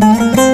Müzik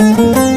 Música